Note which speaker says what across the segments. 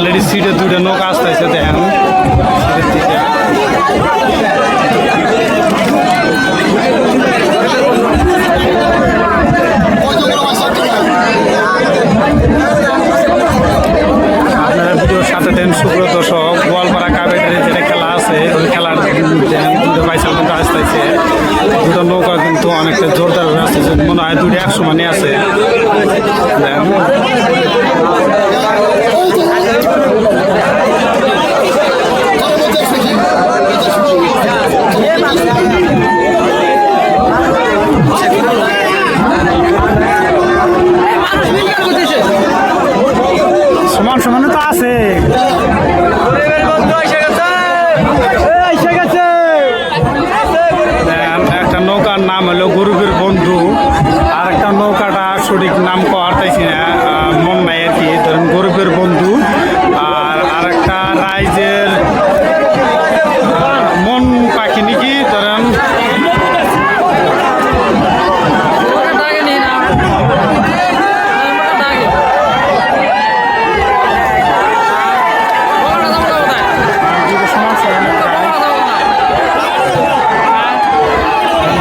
Speaker 1: Already সিটে দুটো নৌকা আসতেছে দেখেন আপনারা সাথে দেন, সুব্রত সহ গোয়ালপাড়া কাবেটের যেটা খেলা আছে, ওই খেলার দুটো বাইসাল কিন্তু আসতেছে দুটো নৌকা কিন্তু অনেকটা জোরদার আসতেছে মনে হয় দুটো একশো মানে আছে দেন সমান সমান তো আছে। একটা নৌকার নাম হলো গরুবের বন্ধু। আর একটা নৌকাটা সঠিক নাম কওয়ার না মন নাই আর কি। ধরেন গরুবের বন্ধু আর আরেকটা রাইজের আহ, মন পাখি নাকি ধরেন সমান সমান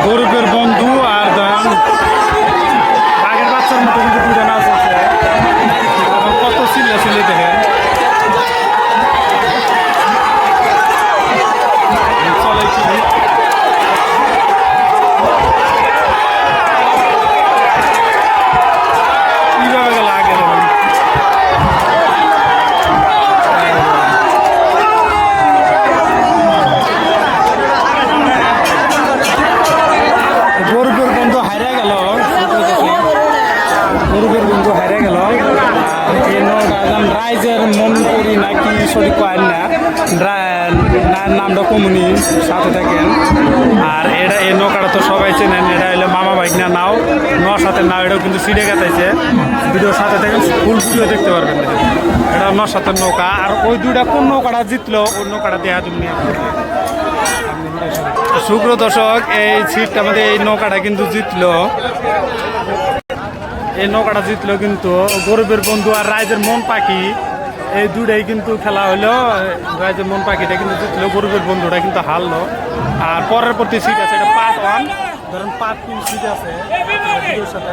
Speaker 1: গরুবের বন্ধু আর ধরেন বাঘের বাচ্চার মতো কিন্তু দুটো নাচ আছে এখন কত চিল্লা চিল্লি দেখেন চলে কি কীভাবে গেল আগে দেখেন গরুবের বন্ধু হারিয়ে গেল গরুবের বন্ধু হারিয়ে গেল আর এই নৌকার রাইজের মন করি নাকি সঠিক পায় না না- নামটা কমুনি সাথে থাকেন। আর এটা, এই নৌকাটা তো সবাই চেনেন, এটা হলো মামা বাইক না নাও। নর সাথে নাও, এটাও কিন্তু সিটে গেছে ভিডিওর সাথে থাকেন, ফুল ভিডিও দেখতে পারবেন। এটা নর সাথে নৌকা। আর ওই দুইটা কোন নৌকাটা জিতলো, ওই নৌকাটা দেওয়া তুমি শুক্র দর্শক, এই সিটটা আমাদের, এই নৌকাটা কিন্তু জিতলো। এই নৌকাটা জিতলো কিন্তু গরিবের বন্ধু আর রাইজের মন পাখি। এই দুটাই কিন্তু খেলা হলো যে মন পাখিটা কিন্তু জিতলো গরুদের বন্ধুটা কিন্তু হারলো। আর পরের প্রতি সিট আছে, এটা পার্ট ওয়ান ধরেন টু সিট আছে সাথে।